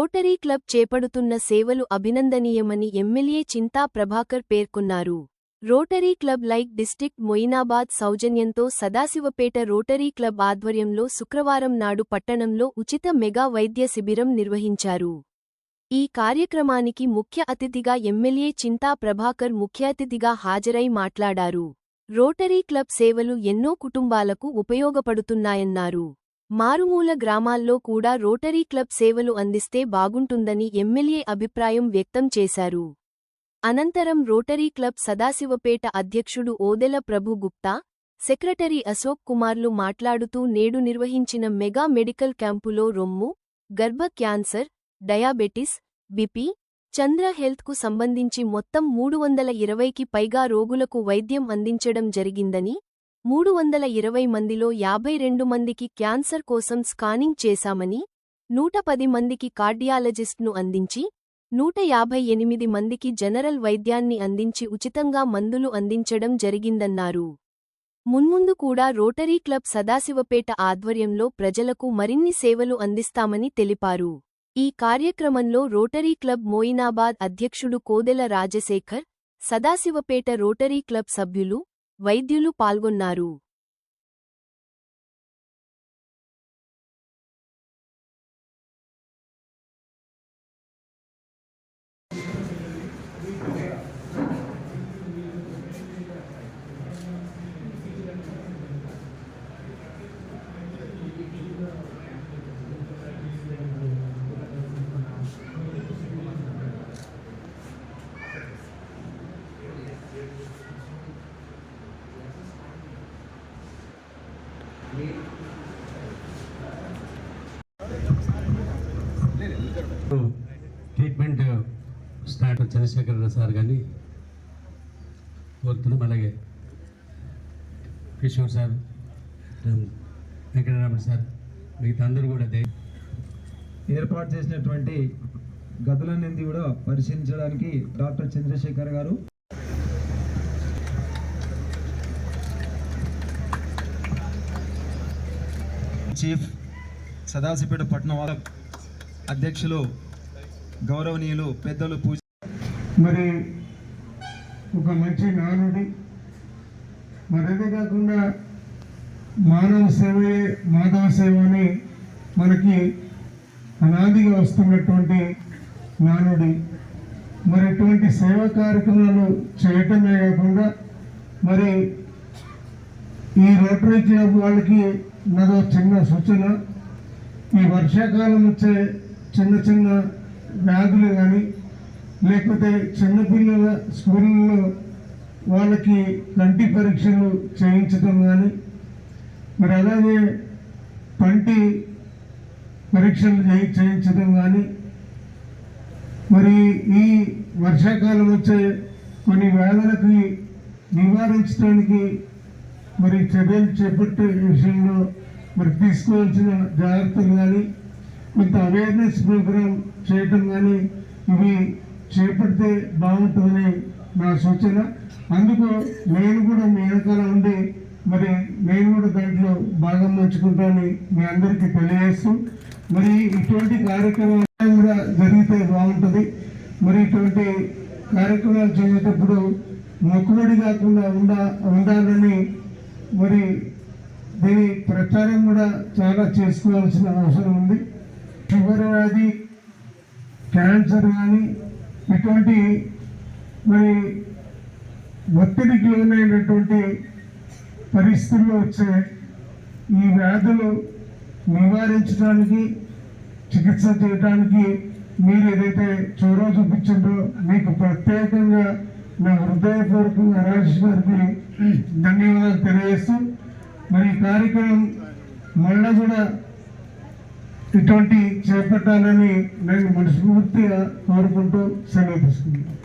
Rotary club చేపడుతున్న సేవలు అభినందనీయమని ఎమ్మెల్యే చింతా ప్రభాకర్ పేర్కొన్నారు. Rotary club like district Moinabad సౌజన్యంతో సదాశివపేట రోటరీ క్లబ్ ఆధ్వర్యంలో శుక్రవారం నాడు పట్టణంలో ఉచిత మెగా వైద్య శిబిరం నిర్వహించారు. ఈ కార్యక్రమానికి ముఖ్య అతిథిగా ఎమ్మెల్యే చింతా ప్రభాకర్ ముఖ్య అతిథిగా హాజరై మాట్లాడారు. రోటరీ క్లబ్ సేవలు ఎన్నో కుటుంబాలకు ఉపయోగపడుతున్నాయన్నారు. మారుమూల గ్రామాల్లో కూడా రోటరీ క్లబ్ సేవలు అందిస్తే బాగుంటుందని ఎమ్మెల్యే అభిప్రాయం వ్యక్తం చేశారు. అనంతరం రోటరీ క్లబ్ సదాశివపేట అధ్యక్షుడు ఓదెల ప్రభు గుప్తా సెక్రటరీ అశోక్ కుమార్లు మాట్లాడుతూ నేడు నిర్వహించిన మెగా మెడికల్ క్యాంపులో రొమ్ము గర్భ క్యాన్సర్ డయాబెటిస్ బిపి చంద్ర హెల్త్కు సంబంధించి మొత్తం మూడు వందల ఇరవైకి పైగా రోగులకు వైద్యం అందించడం జరిగిందని మూడు వందల ఇరవై మందిలో యాభై రెండు మందికి క్యాన్సర్ కోసం స్కానింగ్ చేశామని నూట పది మందికి కార్డియాలజిస్ట్ను అందించి నూట యాభై ఎనిమిది మందికి జనరల్ వైద్యాన్ని అందించి ఉచితంగా మందులు అందించడం జరిగిందన్నారు. మున్ముందు కూడా రోటరీ క్లబ్ సదాశివపేట ఆధ్వర్యంలో ప్రజలకు మరిన్ని సేవలు అందిస్తామని తెలిపారు. ఈ కార్యక్రమంలో రోటరీ క్లబ్ మోయినాబాద్ అధ్యక్షుడు కోదెల రాజశేఖర్ సదాశివపేట రోటరీ క్లబ్ సభ్యులు వైద్యులు పాల్గొన్నారు. ట్రీట్మెంట్ స్టార్ట్ చంద్రశేఖర్ సార్ కానీ కోరుతున్నాం. అలాగే కిషోర్ సార్ వెంకటరామన్ సార్ మిగతా అందరూ కూడా ఏర్పాటు చేసినటువంటి గదులన్నింటి కూడా పరిశీలించడానికి డాక్టర్ చంద్రశేఖర్ గారు చీఫ్ సదాశివపేట పట్టణ వాళ్ళ అధ్యక్షులు గౌరవనీయులు పెద్దలు పూజ మరి ఒక మంచి నానుడి. మరి కాకుండా మానవ సేవే మాధవ సేవ అని మనకి అనాదిగా వస్తున్నటువంటి నానుడి. మరి ఇటువంటి సేవా కార్యక్రమాలు చేయటమే కాకుండా మరి ఈ రోటరీ క్లబ్ వాళ్ళకి మరో చిన్న సూచన. ఈ వర్షాకాలం వచ్చే చిన్న చిన్న వ్యాధులు కానీ లేకపోతే చిన్నపిల్లల స్కూళ్ళలో వాళ్ళకి కంటి పరీక్షలు చేయించడం కానీ మరి అలాగే పంటి పరీక్షలు చేయి చేయించడం కానీ మరి ఈ వర్షాకాలం వచ్చే కొన్ని వ్యాధులకి నివారించడానికి మరి చర్యలు చేపట్టే విషయంలో మరి తీసుకోవాల్సిన జాగ్రత్తలు కానీ కొంత అవేర్నెస్ ప్రోగ్రామ్ చేయటం కానీ ఇవి చేపడితే బాగుంటుందని నా సూచన. అందుకు నేను కూడా మీ వెనకాల ఉండి మరి నేను కూడా దాంట్లో భాగం పంచుకుంటానని మీ అందరికీ తెలియజేస్తూ మరి ఇటువంటి కార్యక్రమాలు కూడా జరిగితే బాగుంటుంది. మరి ఇటువంటి కార్యక్రమాలు చేసేటప్పుడు మొక్కుబడి కాకుండా ఉండ ఉండాలని మరి దీని ప్రచారం కూడా చాలా చేసుకోవాల్సిన అవసరం ఉంది. షుగర్ వ్యాధి క్యాన్సర్ కానీ ఇటువంటి మరి ఒత్తిడికి లోనైనటువంటి పరిస్థితుల్లో వచ్చే ఈ వ్యాధులు నివారించడానికి చికిత్స చేయడానికి మీరు ఏదైతే చొరవ చూపించారో మీకు ప్రత్యేకంగా నా హృదయపూర్వకంగా రాజేష్ గారికి ధన్యవాదాలు తెలియజేస్తూ మరి ఈ కార్యక్రమం మళ్ళా కూడా ఇటువంటి చేపట్టాలని నేను మనస్ఫూర్తిగా కోరుకుంటూ సెలవు తీసుకుంటాను